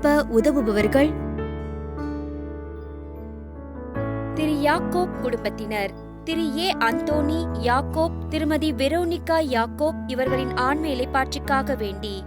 எழுப்ப உதவுபவர்கள்? திரு யாக்கோப் குடும்பத்தினர். திரு ஏ அந்தோனி யாக்கோப் திருமதி வெரோனிகா யாக்கோப் இவர்களின் ஆண்மை இலைப்பாற்றிக்காக வேண்டி.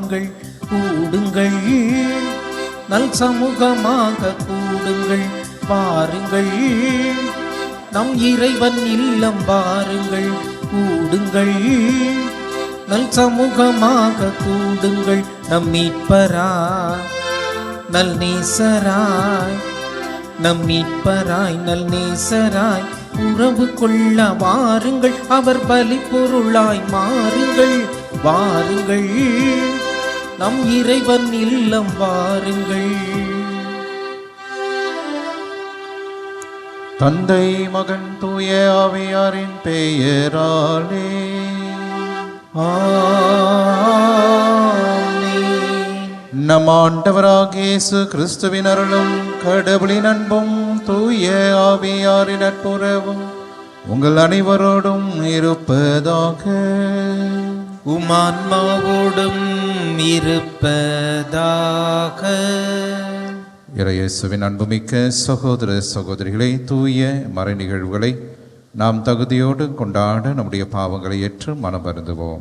வாருங்கள் கூடுங்கள். நல் சமூகமாக கூடுங்கள் பாருங்கள். நம் இறைவன் இல்லம் பாருங்கள் கூடுங்கள். நல் சமூகமாக கூடுங்கள் நம் மீட்பராய் நல் நேசராய் நம் மீட்பராய் நல் நேசராய். உறவு கொள்ள வாருங்கள் அவர் பலி பொருளாய் மாறுங்கள் வாருங்கள். நம் இறைவன் இல்லம் வாருங்கள் தந்தை மகன் தூய ஆவியாரின் பெயராலே. நம் ஆண்டவராகிய இயேசு கிறிஸ்துவின் அருளும் கடவுளின் அன்பும் தூய ஆவியாரின் நட்புறவும் உங்கள் அனைவரோடும் இருப்பதாக. உமான்மாவோடும் இருப்பதாக. இறையேசுவின் அன்புமிக்க சகோதர சகோதரிகளை தூய மறை நிகழ்வுகளை நாம் தகுதியோடு கொண்டாட நம்முடைய பாவங்களை ஏற்று மனம் வருந்துவோம்.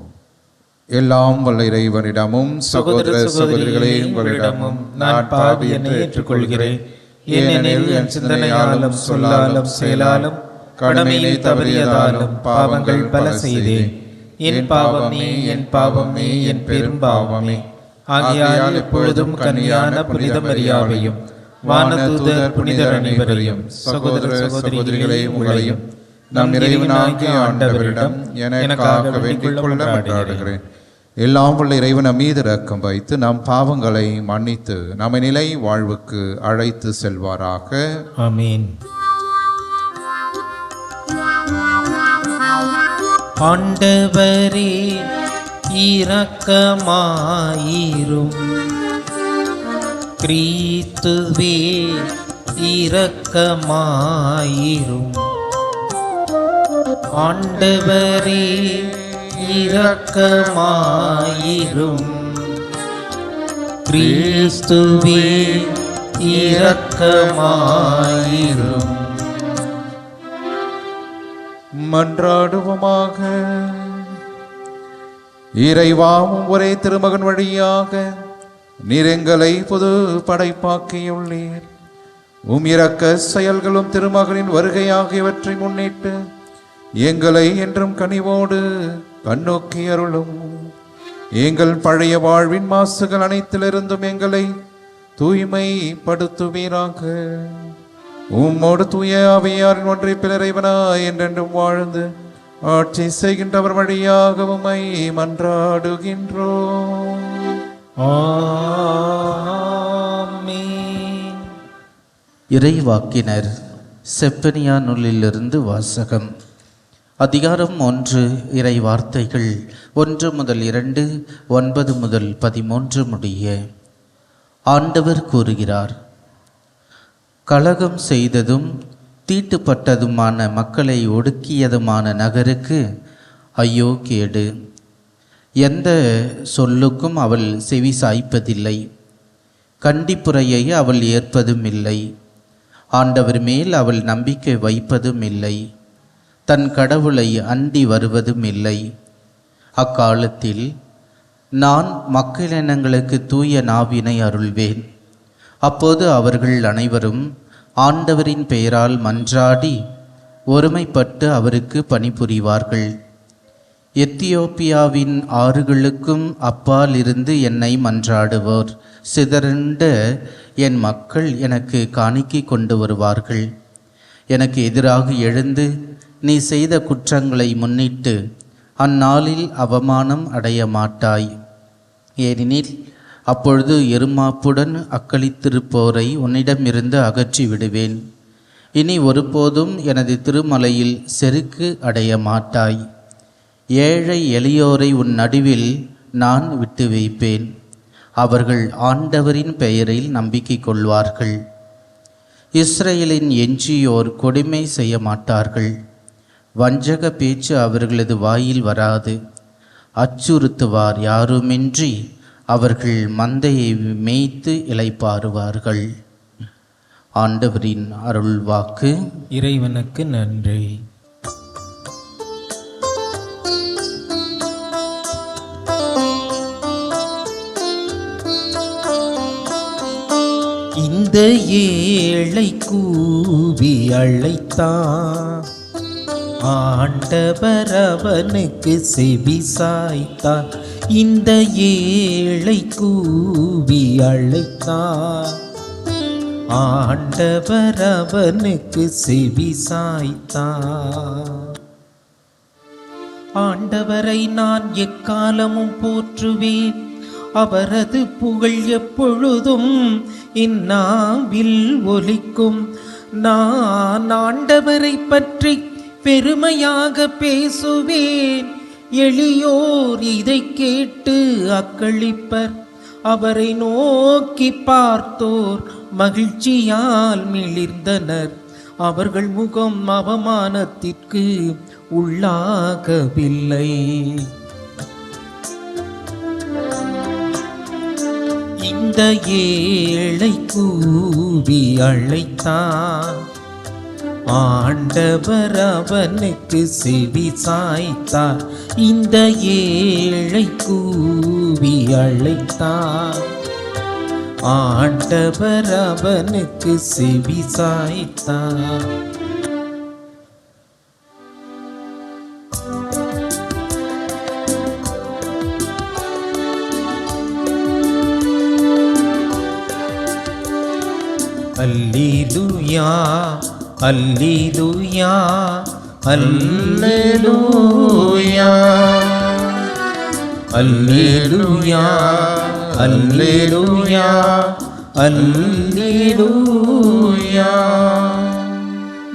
எல்லாம் வல்ல இறைவனிடமும் சகோதர சகோதரிகளே உங்களிடமும் நான் பாவி என்று ஏற்றுக்கொள்கிறேன். ஏனெனில் என் சிந்தனையாலும் சொல்லாலும் செயலாலும் கடமையை தவறியதாலும் பாவங்கள் பல செய்தேன். என் பாவமே என் பாவமே என் பெரும் பாவமே. ஆகையால் எப்பொழுதும் கன்னியான புனித மரியாவையும் வானதூதர் புனிதர் அனைவரையும் சகோதர சகோதரிகளே உங்களையும் நம் இறைவனாகிய ஆண்டவரிடம் எனக்காக வேண்டிக் கொள்ள மன்றாடுகிறேன் எல்லாம் உள்ள இறைவன் மீது இரக்கம் வைத்து நம் பாவங்களை மன்னித்து நம்மை நிலை வாழ்வுக்கு அழைத்து செல்வாராக. ஆமீன். ஆண்டவரே இரக்கமாயிரும். கிரீத்துவே இரக்கமாயிரும். ஆண்டவரே இரக்கமாயிரும். கிறிஸ்துவே இரக்கமாயிரும். மன்றாடுவோமாக இறைவாவும் ஒரே திருமகன் வழியாக நிறங்களை புது படைப்பாக்கியுள்ளீர். உம் செயல்களும் திருமகனின் வருகை ஆகியவற்றை முன்னிட்டு எங்களை என்றும் கனிவோடு கண்ணோக்கி அருளும். எங்கள் பழைய வாழ்வின் மாசுகள் அனைத்திலிருந்தும் எங்களை தூய்மைப்படுத்துவீராக. உம்மோடு தூய அவையாரின் ஒன்றை பிறரைவனாய் என்றென்றும் வாழ்ந்து ஆட்சி செய்கின்றவர் வழியாக உமை மன்றாடுகின்றோம். இறைவாக்கினர் செப்பனியா நூலிலிருந்து வாசகம். அதிகாரம் ஒன்று இறை வார்த்தைகள் ஒன்று முதல் இரண்டு ஒன்பது முதல் பதிமூன்று முடிய ஆண்டவர் கூறுகிறார் கலகம் செய்ததும் தீட்டுப்பட்டதுமான மக்களை ஒடுக்கியதுமான நகருக்கு ஐயோ கேடு. எந்த சொல்லுக்கும் அவள் செவி சாய்ப்பதில்லை. கண்டிப்புரையை அவள் ஏற்பதும் இல்லை ஆண்டவர் மேல் அவள் நம்பிக்கை வைப்பதும் இல்லை தன் கடவுளை அண்டி வருவதும் இல்லை அக்காலத்தில் நான் மக்களினங்களுக்கு தூய நாவினை அருள்வேன். அப்போது அவர்கள் அனைவரும் ஆண்டவரின் பெயரால் மன்றாடி ஒருமைப்பட்டு அவருக்கு பணிபுரிவார்கள். எத்தியோப்பியாவின் ஆறுகளுக்கும் அப்பால் இருந்து என்னை மன்றாடுவோர். சிதறண்ட என் மக்கள் எனக்கு காணிக்கை கொண்டு வருவார்கள். எனக்கு எதிராக எழுந்து நீ செய்த குற்றங்களை முன்னிட்டு அந்நாளில் அவமானம் அடைய மாட்டாய் ஏனெனில் அப்பொழுது எருமாப்புடன் அக்களித்திருப்போரை உன்னிடமிருந்து அகற்றி விடுவேன். இனி ஒருபோதும் எனது திருமலையில் செருக்கு அடைய மாட்டாய். ஏழை எளியோரை உன் நடுவில் நான் விட்டு வைப்பேன். அவர்கள் ஆண்டவரின் பெயரில் நம்பிக்கை கொள்வார்கள். இஸ்ரேலின் எஞ்சியோர் கொடுமை செய்ய மாட்டார்கள். வஞ்சக பேச்சு அவர்களது வாயில் வராது. அச்சுறுத்துவார் யாருமின்றி அவர்கள் மந்தையை மேய்த்து இளைப்பாறுவார்கள். ஆண்டவரின் அருள்வாக்கு. இறைவனுக்கு நன்றி. இந்த ஏழை கூவி அழைத்தான். ஆண்டவர் அவனுக்கு செவி சாய்த்தார் இந்த ஏழை கூவி அழைத்தார். ஆண்டவர் அவனுக்கு செவி சாய்த்தார். ஆண்டவரை நான் எக்காலமும் போற்றுவேன். அவரது புகழ் எப்பொழுதும் இந்நாவில் ஒலிக்கும். நான் ஆண்டவரை பற்றி பெருமையாக பேசுவேன். எளியோர் இதை கேட்டு அக்களிப்பர். அவரை நோக்கி பார்த்தோர் மகிழ்ச்சியால் மிளிர்ந்தனர். அவர்கள் முகம் அவமானத்திற்கு உள்ளாகவில்லை. இந்த ஏழை கூவி அழைத்தான். ஆண்டவர் அவனுக்கு செவி சாய்த்தார். இந்த ஏழை கூவி அழைத்தார். ஆண்டவர் அவனுக்கு செவி சாய்த்தார். அல்லேலூயா. அல்லேலூயா அல்லேலூயா. அல்லேலூயா அல்லேலூயா அல்லேலூயா.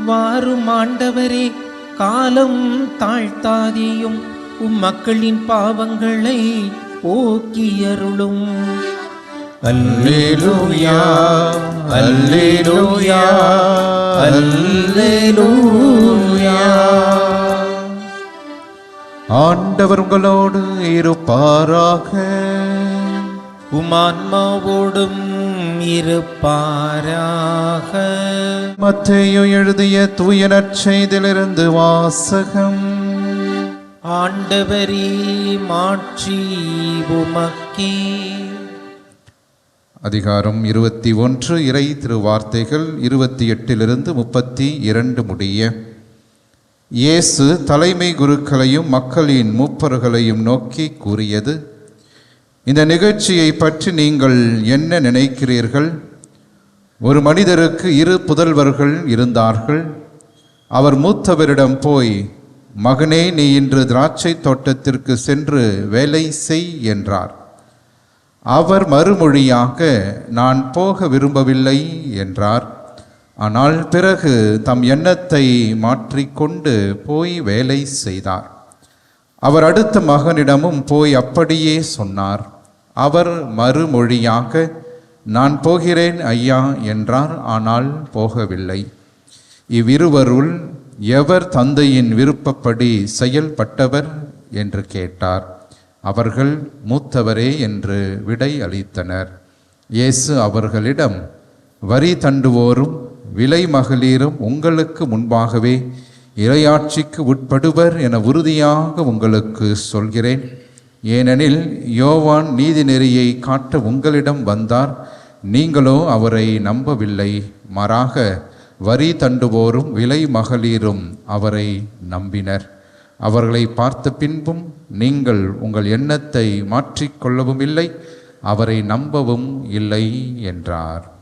வாரும் ஆண்டவரே காலம் தாழ்த்தாதியும் உம் மக்களின் பாவங்களை போக்கியருளும். அல்லேலூயா. அல்லேலூயா அல்லேலூயா. ஆண்டவர் உங்களோடு இருப்பாராக. உமான்மாவோடும் இருப்பாராக. மத்தையோ எழுதிய தூய நற்செய்திலிருந்து வாசகம். ஆண்டவரே மாற்றி உமக்கே. அதிகாரம் இருபத்தி ஒன்று இறை திருவார்த்தைகள் இருபத்தி எட்டிலிருந்து முப்பத்தி இரண்டு முடிய. இயேசு தலைமை குருக்களையும் மக்களின் மூப்பர்களையும் நோக்கி கூறியது இந்த நிகழ்ச்சியை பற்றி நீங்கள் என்ன நினைக்கிறீர்கள்? ஒரு மனிதருக்கு இரு புதல்வர்கள் இருந்தார்கள். அவர் மூத்தவரிடம் போய் மகனே நீ இன்று திராட்சை தோட்டத்திற்கு சென்று வேலை செய் என்றார். அவர் மறுமொழியாக நான் போக விரும்பவில்லை என்றார். ஆனால் பிறகு தம் எண்ணத்தை மாற்றிக்கொண்டு போய் வேலை செய்தார். அவர் அடுத்த மகனிடமும் போய் அப்படியே சொன்னார். அவர் மறுமொழியாக நான் போகிறேன் ஐயா என்றார். ஆனால் போகவில்லை. இவ்விருவருள் எவர் தந்தையின் விருப்பப்படி செயல்பட்டவர்? என்று கேட்டார். அவர்கள் மூத்தவரே என்று விடை அளித்தனர். இயேசு அவர்களிடம் வரி தண்டுவோரும் விலை மகளிரும் உங்களுக்கு முன்பாகவே இறையாட்சிக்கு உட்படுவர் என உறுதியாக உங்களுக்கு சொல்கிறேன். ஏனெனில் யோவான் நீதிநெறியை காட்ட உங்களிடம் வந்தார். நீங்களோ அவரை நம்பவில்லை. மாறாக வரி தண்டுவோரும் விலை மகளிரும் அவரை நம்பினர். அவர்களை பார்த்த பின்பும் நீங்கள் உங்கள் எண்ணத்தை மாற்றிக்கொள்ளவும் இல்லை அவரை நம்பவும் இல்லை என்றார்.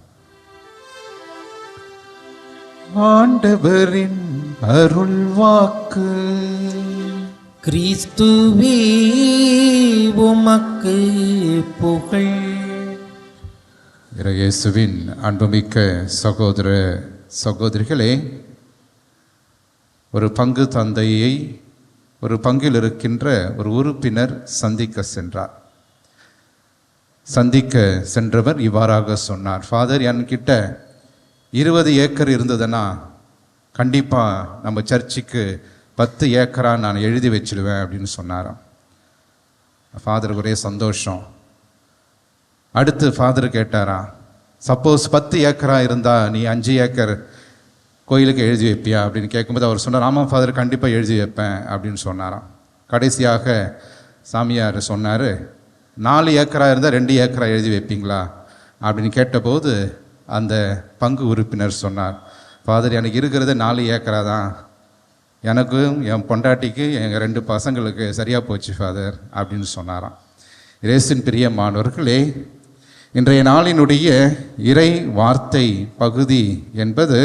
ஆண்டவரின் அருள் வாக்கு. கிறிஸ்துவே உமக்கு புகழ். இயேசுவின் அன்புமிக்க சகோதர சகோதரிகளே ஒரு பங்கு தந்தையை ஒரு பங்கில் இருக்கின்ற ஒரு உறுப்பினர் சந்திக்க சென்றார். சந்திக்க சென்றவர் இவ்வாறாக சொன்னார் ஃபாதர் என்கிட்ட இருபது ஏக்கர் இருந்ததுன்னா கண்டிப்பாக நம்ம சர்ச்சுக்கு பத்து ஏக்கராக நான் எழுதி வச்சிடுவேன் அப்படின்னு சொன்னாராம். ஃபாதருக்கு ஒரே சந்தோஷம். அடுத்து ஃபாதர் கேட்டாரா சப்போஸ் பத்து ஏக்கராக இருந்தால் நீ அஞ்சு ஏக்கர் கோயிலுக்கு எழுதி வைப்பியா அப்படின்னு கேட்கும்போது அவர் சொன்னார் ஆமாம் ஃபாதர் கண்டிப்பாக எழுதி வைப்பேன் அப்படின்னு சொன்னாராம். கடைசியாக சாமியார் சொன்னார் நாலு ஏக்கரா இருந்தால் ரெண்டு ஏக்கரா எழுதி வைப்பீங்களா? அப்படின்னு கேட்டபோது அந்த பங்கு உறுப்பினர் சொன்னார் ஃபாதர் எனக்கு இருக்கிறது நாலு ஏக்கரா தான். எனக்கும் என் பொண்டாட்டிக்கு எங்கள் ரெண்டு பசங்களுக்கு சரியாக போச்சு ஃபாதர் அப்படின்னு சொன்னாராம். ரேசின் பிரிய மாணவர்களே இன்றைய நாளினுடைய இறை வார்த்தை பகுதி என்பது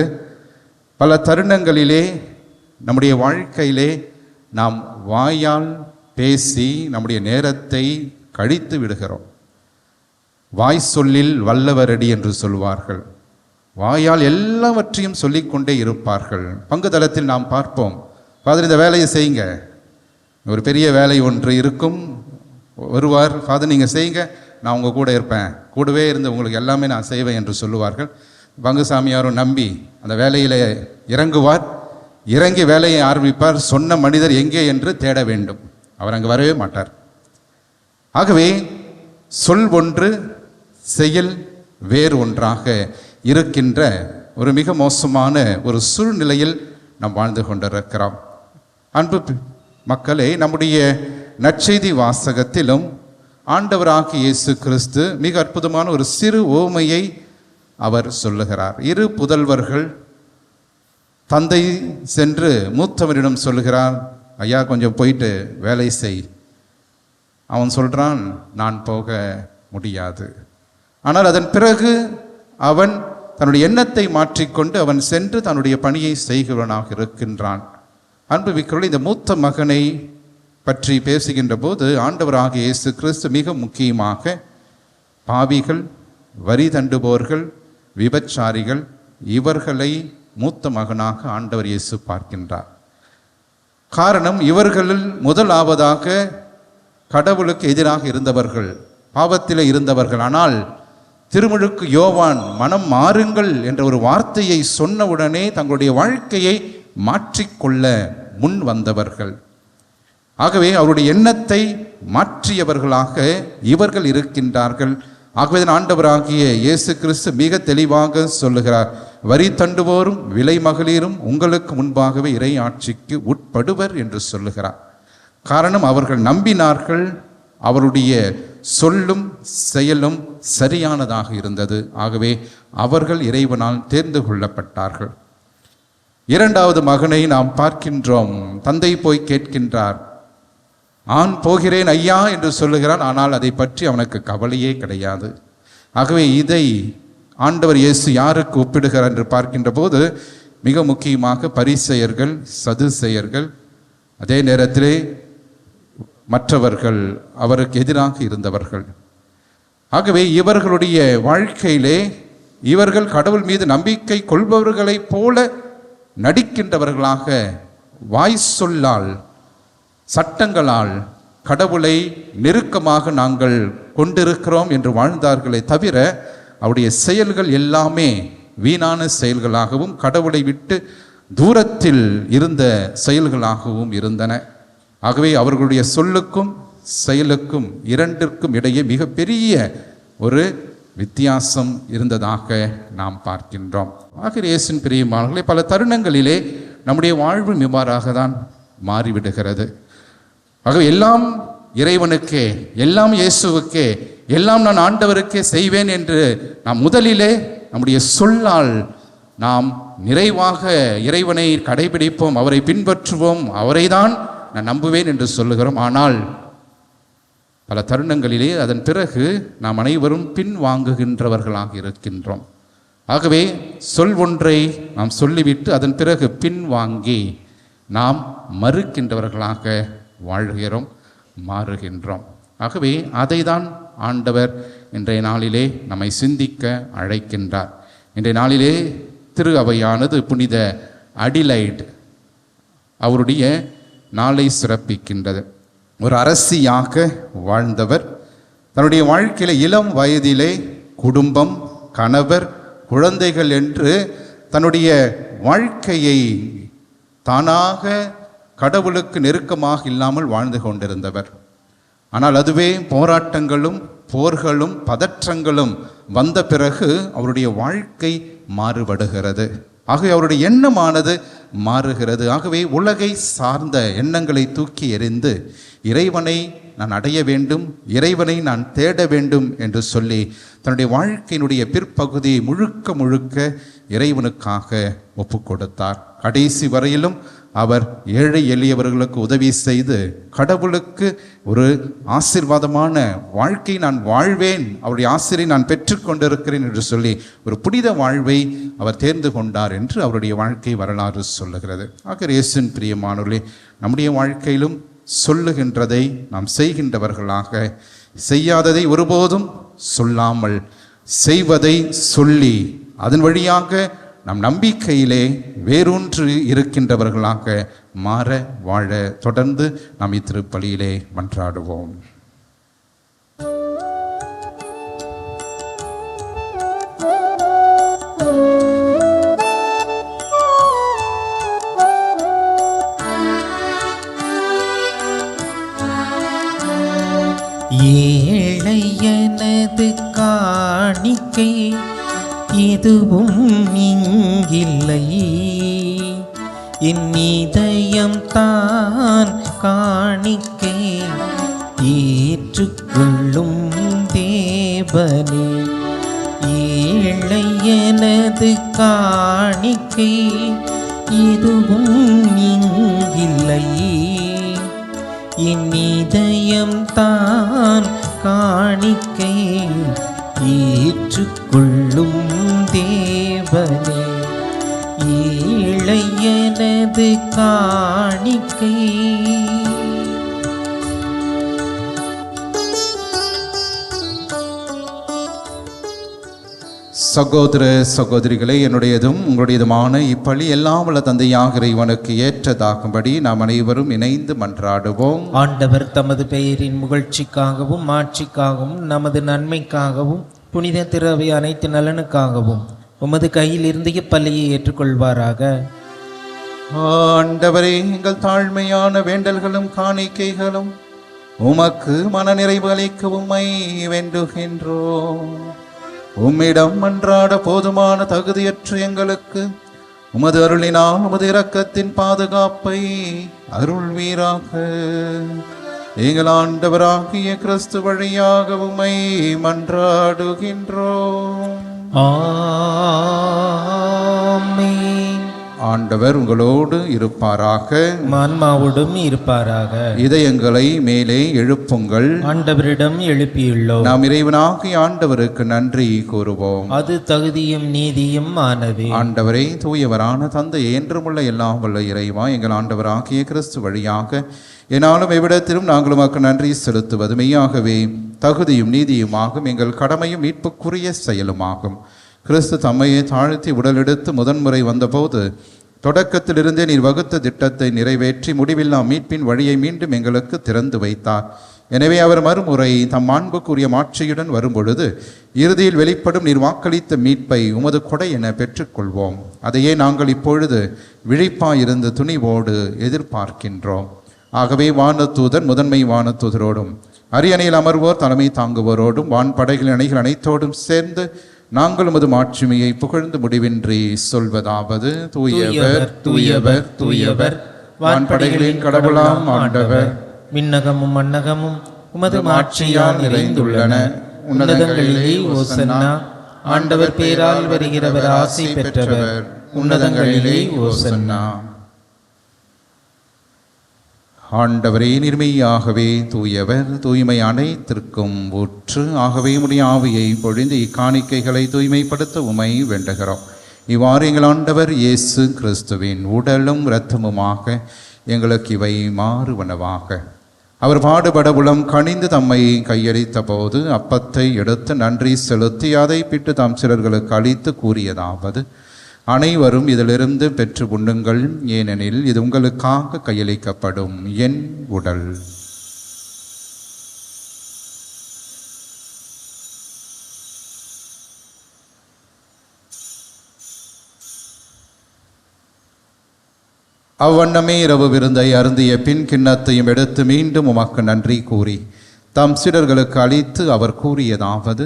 பல தருணங்களிலே நம்முடைய வாழ்க்கையிலே நாம் வாயால் பேசி நம்முடைய நேரத்தை கழித்து விடுகிறோம். வாய் சொல்லில் வல்லவரடி என்று சொல்வார்கள். வாயால் எல்லாவற்றையும் சொல்லிக்கொண்டே இருப்பார்கள். பங்கு தளத்தில் நாம் பார்ப்போம். ஃபாதர் இந்த வேலையை செய்யுங்க. ஒரு பெரிய வேலை ஒன்று இருக்கும். வருவார். ஃபாதர் நீங்கள் செய்யுங்க. நான் உங்கள் கூட இருப்பேன். கூடவே இருந்து உங்களுக்கு எல்லாமே நான் செய்வேன் என்று சொல்லுவார்கள். பங்குசாமியாரும் நம்பி அந்த வேலையில் இறங்குவார். இறங்கி வேலையை ஆரம்பிப்பார். சொன்ன மனிதர் எங்கே என்று தேட வேண்டும். அவர் அங்கே வரவே மாட்டார். ஆகவே சொல் ஒன்று செயல் வேறு ஒன்றாக இருக்கின்ற ஒரு மிக மோசமான ஒரு சூழ்நிலையில் நாம் வாழ்ந்து கொண்டிருக்கிறோம். அன்பு மக்களே நம்முடைய நற்செய்தி வாசகத்திலும் ஆண்டவராக இயேசு கிறிஸ்து மிக அற்புதமான ஒரு சிறு ஓமையை அவர் சொல்லுகிறார். இரு புதல்வர்கள் தந்தை சென்று மூத்தவரிடம் சொல்லுகிறார் ஐயா கொஞ்சம் போயிட்டு வேலை செய். அவன் சொல்கிறான் நான் போக முடியாது. ஆனால் அதன் பிறகு அவன் தன்னுடைய எண்ணத்தை மாற்றிக்கொண்டு அவன் சென்று தன்னுடைய பணியை செய்கிறவனாக இருக்கின்றான். அன்பு விக்கர்கள் இந்த மூத்த மகனை பற்றி பேசுகின்ற போது ஆண்டவராகிய இயேசு கிறிஸ்து மிக முக்கியமாக பாவிகள் வரி தண்டுபவர்கள் விபச்சாரிகள் இவர்களை மூத்த மகனாக ஆண்டவர் இயேசு பார்க்கின்றார். காரணம் இவர்களில் முதலாவதாக கடவுளுக்கு எதிராக இருந்தவர்கள் பாவத்தில் இருந்தவர்கள். ஆனால் திருமுழுக்கு யோவான் மனம் மாறுங்கள் என்ற ஒரு வார்த்தையை சொன்னவுடனே தங்களுடைய வாழ்க்கையை மாற்றிக்கொள்ள முன் வந்தவர்கள். ஆகவே அவருடைய எண்ணத்தை மாற்றியவர்களாக இவர்கள் இருக்கின்றார்கள். ஆகவே ஆண்டவராகிய இயேசு கிறிஸ்து மிக தெளிவாக சொல்லுகிறார் வரி தண்டுவோரும் விலை மகளிரும் உங்களுக்கு முன்பாகவே இறை ஆட்சிக்கு உட்படுவர் என்று சொல்லுகிறார். காரணம் அவர்கள் நம்பினார்கள் அவருடைய சொல்லும் செயலும் சரியானதாக இருந்தது. ஆகவே அவர்கள் இறைவனால் தேர்ந்து கொள்ளப்பட்டார்கள். இரண்டாவது மகனை நாம் பார்க்கின்றோம். தந்தை போய் கேட்கின்றார் ஆண் போகிறேன் ஐயா என்று சொல்லுகிறான். ஆனால் அதை பற்றி அவனுக்கு கவலையே கிடையாது. ஆகவே இதை ஆண்டவர் இயேசு யாருக்கு ஒப்பிடுகிறார் என்று பார்க்கின்ற போது மிக முக்கியமாக பரிசெயர்கள் சதுசெயர்கள் அதே நேரத்திலே மற்றவர்கள் அவருக்கு எதிராக இருந்தவர்கள். ஆகவே இவர்களுடைய வாழ்க்கையிலே இவர்கள் கடவுள் மீது நம்பிக்கை கொள்பவர்களைப் போல நடிக்கின்றவர்களாக வாய் சொல்லால் சட்டங்களால் கடவுளை நெருக்கமாக நாங்கள் கொண்டிருக்கிறோம் என்று வாழ்ந்தார்களே தவிர அவருடைய செயல்கள் எல்லாமே வீணான செயல்களாகவும் கடவுளை விட்டு தூரத்தில் இருந்த செயல்களாகவும் இருந்தன. ஆகவே அவர்களுடைய சொல்லுக்கும் செயலுக்கும் இரண்டிற்கும் இடையே மிகப்பெரிய ஒரு வித்தியாசம் இருந்ததாக நாம் பார்க்கின்றோம். ஆகிய இயேசின் பிரியமானவர்களே பல தருணங்களிலே நம்முடைய வாழ்வு இவ்வாறாக தான் மாறிவிடுகிறது. ஆகவே எல்லாம் இறைவனுக்கே எல்லாம் இயேசுவுக்கே எல்லாம் நான் ஆண்டவருக்கே செய்வேன் என்று நாம் முதலிலே நம்முடைய சொல்லால் நாம் நிறைவாக இறைவனை கடைபிடிப்போம் அவரை பின்பற்றுவோம் அவரை தான் நான் நம்புவேன் என்று சொல்லுகிறோம். ஆனால் பல தருணங்களிலே அதன் பிறகு நாம் அனைவரும் பின்வாங்குகின்றவர்களாக இருக்கின்றோம். ஆகவே சொல் ஒன்றை நாம் சொல்லிவிட்டு அதன் பிறகு பின்வாங்கி நாம் மறுக்கின்றவர்களாக வாழ்கிறோம் மாறுகின்றோம். ஆகவே அதை தான் ஆண்டவர் இன்றைய நாளிலே நம்மை சிந்திக்க அழைக்கின்றார். இன்றைய நாளிலே திரு அவையானது புனித அடிலைட் அவருடைய நாளை சிறப்பிக்கின்றது. ஒரு அரசியாக வாழ்ந்தவர் தன்னுடைய வாழ்க்கையில் இளம் வயதிலே குடும்பம் கணவர் குழந்தைகள் என்று தன்னுடைய வாழ்க்கையை தானாக கடவுளுக்கு நெருக்கமாக இல்லாமல் வாழ்ந்து கொண்டிருந்தவர். ஆனால் அதுவே போராட்டங்களும் போர்களும் பதற்றங்களும் வந்த பிறகு அவருடைய வாழ்க்கை மாறுபடுகிறது. ஆகவே அவருடைய எண்ணமானது மாறுகிறது. ஆகவே உலகை சார்ந்த எண்ணங்களை தூக்கி எறிந்து இறைவனை நான் அடைய வேண்டும் இறைவனை நான் தேட வேண்டும் என்று சொல்லி தன்னுடைய வாழ்க்கையினுடைய பிற்பகுதியை முழுக்க முழுக்க இறைவனுக்காக ஒப்பு கொடுத்தார் கடைசி வரையிலும் அவர் ஏழை எளியவர்களுக்கு உதவி செய்து கடவுளுக்கு ஒரு ஆசீர்வாதமான வாழ்க்கை நான் வாழ்வேன் அவருடைய ஆசிரியை நான் பெற்றுக்கொண்டிருக்கிறேன் என்று சொல்லி ஒரு புனித வாழ்வை அவர் தேர்ந்து கொண்டார் என்று அவருடைய வாழ்க்கை வரலாறு சொல்லுகிறது. ஆக இயேசுவின் பிரியமானவர்களே நம்முடைய வாழ்க்கையிலும் சொல்லுகின்றதை நாம் செய்கின்றவர்களாக செய்யாததை ஒருபோதும் சொல்லாமல் செய்வதை சொல்லி அதன் வழியாக நம் நம்பிக்கையிலே வேரூன்று இருக்கின்றவர்களாக மாற வாழ தொடர்ந்து நாம் இத்திருப்பலியிலே மன்றாடுவோம். ஏழையனது காணிக்கை எதுவும் இங்கில்லை. என் இதயம் தான் காணிக்கை ஏற்றுக்கொள்ளும் தேவனே. ஏழையனது காணிக்கை எதுவும் இங்கில்லை. என் இதயம் தான் காணிக்கை ஏற்றுக்கொள்ளும் ஏழையனது காணிக்கை. சகோதர சகோதரிகளே என்னுடையதும் உங்களுடையதுமான இப்பழி எல்லாம் உள்ள தந்தையாக இறைவனுக்கு ஏற்றதாகும்படி நாம் அனைவரும் இணைந்து மன்றாடுவோம். ஆண்டவர் தமது பெயரின் முகழ்ச்சிக்காகவும் மாட்சிக்காகவும் நமது நன்மைக்காகவும் புனித திறவை அனைத்து நலனுக்காகவும் உமது கையில் இருந்து இப்பள்ளியை ஏற்றுக்கொள்வாராக. ஆண்டவரே எங்கள் தாழ்மையான வேண்டல்களும் காணிக்கைகளும் உமக்கு மனநிறைவு அளிக்க உம்மை வேண்டுகின்றோம். உம்மிடம் மன்றாட போதுமான தகுதியற்ற எங்களுக்கு உமது அருளினால் உமது இரக்கத்தின் பாதுகாப்பை அருள்வீராக எங்கள் ஆண்டவராகிய கிறிஸ்து வழியாக உம்மை மன்றாடுகின்றோம். ஆ. ஆண்டவர் உங்களோடு இருப்பாராக. மான்மாவோடும் இருப்பாராக. இதயங்களை மேலே எழுப்புங்கள். ஆண்டவரிடம் எழுப்பியுள்ளோம். நாம் இறைவனாகிய ஆண்டவருக்கு நன்றி கூறுவோம். அது தகுதியும் நீதியும் ஆனது. ஆண்டவரே தூயவரான தந்தை என்றுமுள்ள எல்லாம் வல்ல இறைவா எங்கள் ஆண்டவராகிய கிறிஸ்து வழியாக என்னாலும் எவ்விடத்திலும் நாங்கள் உமக்கு நன்றி செலுத்துவது மெய்யாகவே தகுதியும் நீதியுமாகும் எங்கள் கடமையும் மீட்புக்குரிய செயலுமாகும். கிறிஸ்து தம்மையை தாழ்த்தி உடலெடுத்து முதன்முறை வந்தபோது தொடக்கத்திலிருந்தே நீர் வகுத்த திட்டத்தை நிறைவேற்றி முடிவில்லா மீட்பின் வழியை மீண்டும் எங்களுக்கு திறந்து வைத்தார். எனவே அவர் மறுமுறை தம் மாண்புக்குரிய மாட்சியுடன் வரும்பொழுது இறுதியில் வெளிப்படும் நீர் வாக்களித்த மீட்பை உமது கொடை என பெற்றுக்கொள்வோம். அதையே நாங்கள் இப்பொழுது விழிப்பாயிருந்து துணிவோடு எதிர்பார்க்கின்றோம். ஆகவே வானத்தூதன் முதன்மை வானதூதரோடும் அரியணையில் அமர்வோர் தலைமை தாங்குவோரோடும் வான்படைகள் அணைகள் அனைத்தோடும் சேர்ந்து நாங்கள் உமது மாட்சிமையை புகழ்ந்து முடிவின்றி சொல்வதாவது தூயவர் தூயவர் தூயவர் வான்படைகளின் கடவுளாம் ஆண்டவர். விண்ணகமும் மன்னகமும் உமது மாட்சியால் நிறைந்துள்ளன. உன்னதங்களிலே ஓசன்னா. ஆண்டவர் பேரால் வருகிறவர் ஆசை பெற்றவர். உன்னதங்களிலே ஓசன்னா. ஆண்டவரே நிர்மையாகவே தூயவர் தூய்மை அனைத்திற்கும் ஊற்று. ஆகவே உடைய ஆவியை பொழிந்து இக்காணிக்கைகளை தூய்மைப்படுத்த உமை வேண்டுகிறோம். இவ்வாறு எங்கள் ஆண்டவர் இயேசு கிறிஸ்துவின் உடலும் இரத்தமுமாக எங்களுக்கு இவை மாறுவனவாக. அவர் பாடுபட உளம் கணிந்து தம்மை கையளித்த போது அப்பத்தை எடுத்து நன்றி செலுத்தி அதை பிட்டு தாம் சிலர்களுக்கு அளித்து கூறியதாவது அனைவரும் இதிலிருந்து பெற்று உண்ணுங்கள். ஏனெனில் இது உங்களுக்காக கையளிக்கப்படும் என் உடல். அவ்வண்ணமே இரவு விருந்தை அருந்திய பின் கிண்ணத்தையும் எடுத்து மீண்டும் உமக்கு நன்றி கூறி தம் சிலர்களுக்கு அளித்து அவர் கூறியதாவது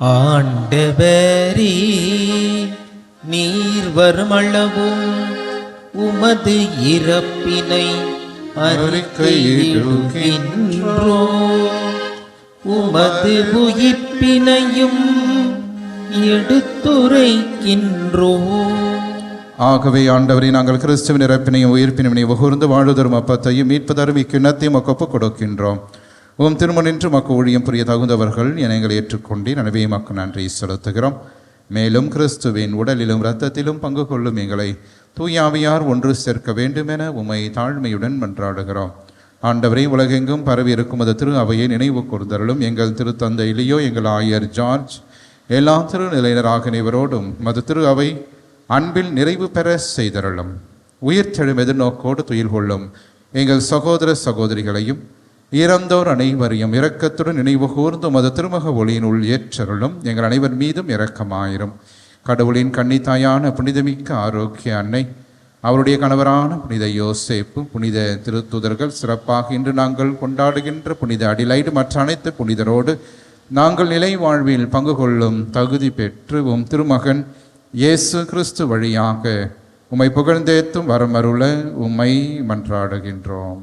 ஆண்டவரே நீர் வருமளவும் உமது இறப்பினை அறிக்கையிடுகின்றோ. உமது உயிர்ப்பினையும் எடுத்துரைக்கின்றோ. ஆகவே ஆண்டவரை நாங்கள் கிறிஸ்துவின் இறப்பினையும் உயிர்ப்பினையும் உகர்ந்து வாழ்தரும் அப்பத்தையும் மீட்பதரும் இக்கிண்ணத்தையும் மக்கு கொடுக்கின்றோம். உம் திருமணின்று மக்கு ஊழியம் புரிய தகுந்தவர்கள் என எங்களை ஏற்றுக்கொண்டேன் எனவே மக்கு நன்றி செலுத்துகிறோம். மேலும் கிறிஸ்துவின் உடலிலும் இரத்தத்திலும் பங்கு கொள்ளும் எங்களை தூயாவியார் ஒன்று சேர்க்க வேண்டுமென உமை தாழ்மையுடன் மன்றாடுகிறோம். ஆண்டவரை உலகெங்கும் பரவி இருக்கும் அது திரு அவையை நினைவு கூர்ந்தருளும். எங்கள் திருத்தந்தையிலேயோ எங்கள் ஆயர் ஜார்ஜ் எல்லா திருநிலையினராக இவரோடும் மது திரு அவை அன்பில் நிறைவு பெற செய்தருளும். உயிர்த்தெழும் எதிர்நோக்கோடு துயில் கொள்ளும் எங்கள் சகோதர சகோதரிகளையும் இறந்தோர் அனைவரையும் இரக்கத்துடன் நினைவு கூர்ந்து மது திருமக ஒளியினுள் ஏற்றருளும். எங்கள் அனைவர் மீதும் இரக்கமாயிரும். கடவுளின் கன்னித்தாயான புனிதமிக்க ஆரோக்கிய அன்னை அவருடைய கணவரான புனித யோசேப்பு புனித திருத்துதர்கள் சிறப்பாக இன்று நாங்கள் கொண்டாடுகின்ற புனித அடிலைடு மற்ற அனைத்து புனிதரோடு நாங்கள் நிலை வாழ்வில் பங்கு கொள்ளும் தகுதி பெற்று உம் திருமகன் இயேசு கிறிஸ்து வழியாக உம்மை புகழ்ந்தேத்தும் வரமருள உம்மை மன்றாடுகின்றோம்.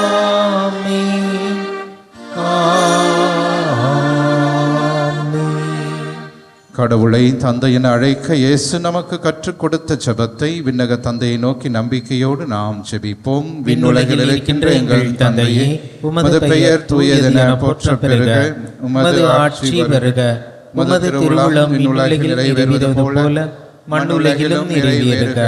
கடவுளை தந்தை என அழைக்க இயேசு நமக்கு கற்றுக் கொடுத்த ஜெபத்தை விண்ணக தந்தையை நோக்கி நம்பிக்கையோடு நாம் ஜெபிப்போம். விண்ணுலகில் இருக்கின்ற எங்கள் தந்தையே உமது பெயர் தூயதென போற்ற பெருக உமது ஆட்சி வருக உமது திருவுளம் விண்ணுலகில் நிறைவேறுவது போல மண்ணுலகிலும் நிறைவேறுக.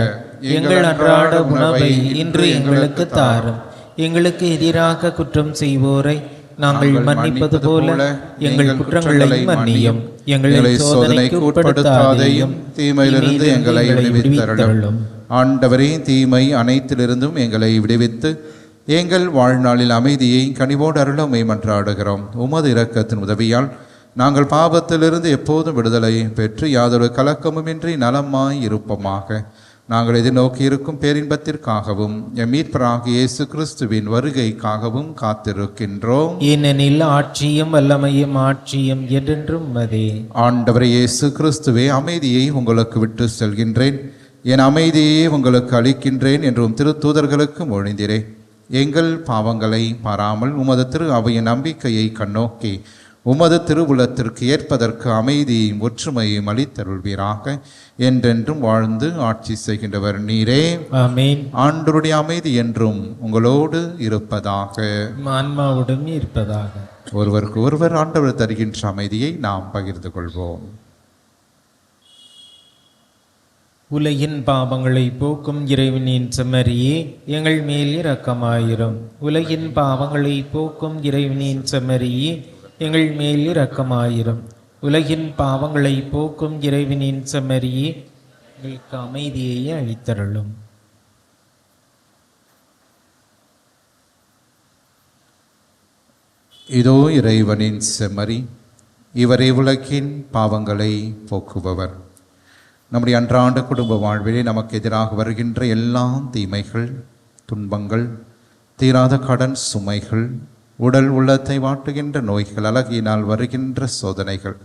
எங்கள் அன்றாட உணவை இன்று எங்களுக்கு தாரும். எங்களுக்கு எதிராக குற்றம் செய்வோரை நாங்கள் மன்னிப்பது போல எங்கள் குற்றங்களை மன்னியும் எங்களை சோதனைக்கு உட்படுத்தாதையும் தீமையிலிருந்து எங்களை விடுவித்தருளும் ஆண்டவரே தீமை அனைத்திலிருந்தும் எங்களை விடுவித்து எங்கள் வாழ்நாளில் அமைதியை கனிவோடு அருளமை மன்றாடுகிறோம். உமது இரக்கத்தின் உதவியால் நாங்கள் பாவத்திலிருந்து எப்போதும் விடுதலை பெற்று யாதொரு கலக்கமுமின்றி நலமாய் இருப்போமாக. நாங்கள் எதிர்நோக்கி இருக்கும் பேரின்பத்திற்காகவும் எம் மீட்பராகிய இயேசு கிறிஸ்துவின் வருகைக்காகவும் காத்திருக்கின்றோம். ஏனெனில் ஆட்சியும் வல்லமையும் ஆட்சியும் என்றென்றும் மதே ஆண்டவரே இயேசு கிறிஸ்துவே அமைதியை உங்களுக்கு விட்டு செல்கின்றேன். என் அமைதியை உங்களுக்கு அளிக்கின்றேன் என்றும் திருத்தூதர்களுக்கு மொழிந்திரே எங்கள் பாவங்களை பாராமல் உமது திரு அவையின் நம்பிக்கையை கண்ணோக்கி உமது திருவுளத்திற்கு ஏற்பதற்கு அமைதியும் ஒற்றுமையும் அளித்தருள்வீராக. என்றென்றும் வாழ்ந்து ஆட்சி செய்கின்றவர் நீரே. ஆண்டருடைய அமைதி என்றும் உங்களோடு இருப்பதாக. ஆன்மாவுடன் இருப்பதாக. ஒருவருக்கு ஒருவர் ஆண்டவர் தருகின்ற அமைதியை நாம் பகிர்ந்து கொள்வோம். உலகின் பாவங்களை போக்கும் இறைவனின் செம்மறியே எங்கள் மேல் இரக்கமாயிரும். உலகின் பாவங்களை போக்கும் இறைவனின் செம்மறியே எங்கள் மேல் இரக்கமாயிரும். உலகின் பாவங்களை போக்கும் இறைவனின் செம்மறியே எங்களுக்கு அமைதியை அளித்தருளும். இதோ இறைவனின் செம்மறி இவரே உலகின் பாவங்களை போக்குபவர். நம்முடைய அன்றாட குடும்ப வாழ்விலே நமக்கு எதிராக வருகின்ற எல்லா தீமைகள் துன்பங்கள் தீராத கடன் சுமைகள் உடல் உள்ளத்தை வாட்டுகின்ற நோய்கள் அழகினால் வருகின்ற சோதனைகள்.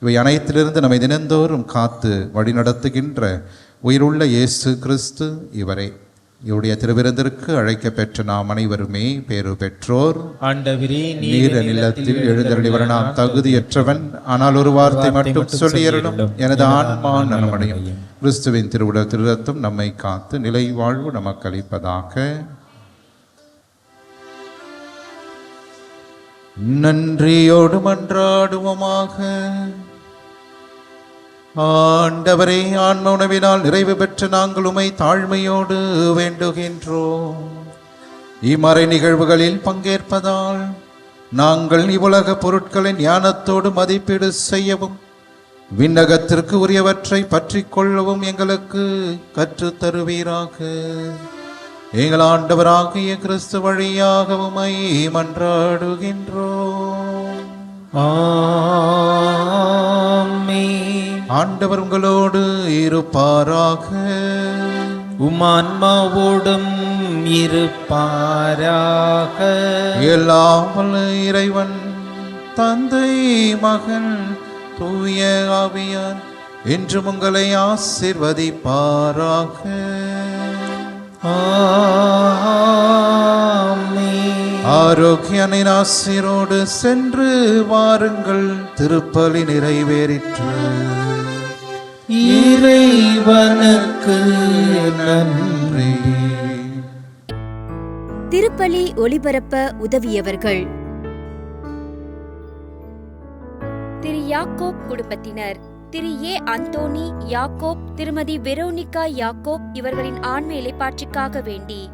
இவை அனைத்திலிருந்து நம்மை தினந்தோறும் காத்து வழிநடத்துகின்ற உயிருள்ள இயேசு கிறிஸ்து இவரே. இவருடைய திருவிருந்திற்கு அழைக்கப் பெற்ற நாம் அனைவருமே பேறு பெற்றோர். ஆண்டவரே நீர் நிலத்தில் எழுந்தருளி வர நாம் தகுதியற்றவன். ஆனால் ஒரு வார்த்தை மட்டும் சொல்லியறலும் எனது ஆன்மா நலமடையும். கிறிஸ்துவின் திருவுடல் திருரத்தும் நம்மை காத்து நிலை வாழ்வு நமக்கு அளிப்பதாக. நன்றியோடு மன்றாடுவோமாக. ஆண்டவரே ஆன்ம உணவினால் நிறைவு பெற்ற நாங்கள் உமை தாழ்மையோடு வேண்டுகின்றோம். இம்மறை நிகழ்வுகளில் பங்கேற்பதால் நாங்கள் இவ்வுலக பொருட்களை ஞானத்தோடு மதிப்பீடு செய்யவும் விண்ணகத்திற்கு உரியவற்றை பற்றிக் கொள்ளவும் எங்களுக்கு கற்றுத் தருவீராக எங்கள் ஆண்டவராகிய கிறிஸ்து வழியாக உமை மன்றாடுகின்றோம். ஆண்டவர் உங்களோடு இருப்பாராக. உமான்மாவோடும் இருப்பாராக. எல்லாம் இறைவன் தந்தை மகன் தூய ஆவியார் என்றும் உங்களை ஆசிர்வதிப்பாராக. ஆமென். ஆரோக்கியனின் ஆசிரோடு சென்று வாருங்கள். திருப்பலி நிறைவேறிற்று. இறைவனுக்கு நன்றி. திருப்பலி ஒளிபரப்ப உதவியவர்கள். திரு யாக்கோப் குடும்பத்தினர். திரு ஏ. அந்தோனி யாக்கோப் திருமதி வெரோனிகா யாக்கோப் இவர்களின் ஆண்மை இலைப்பாற்றிக்காக வேண்டி.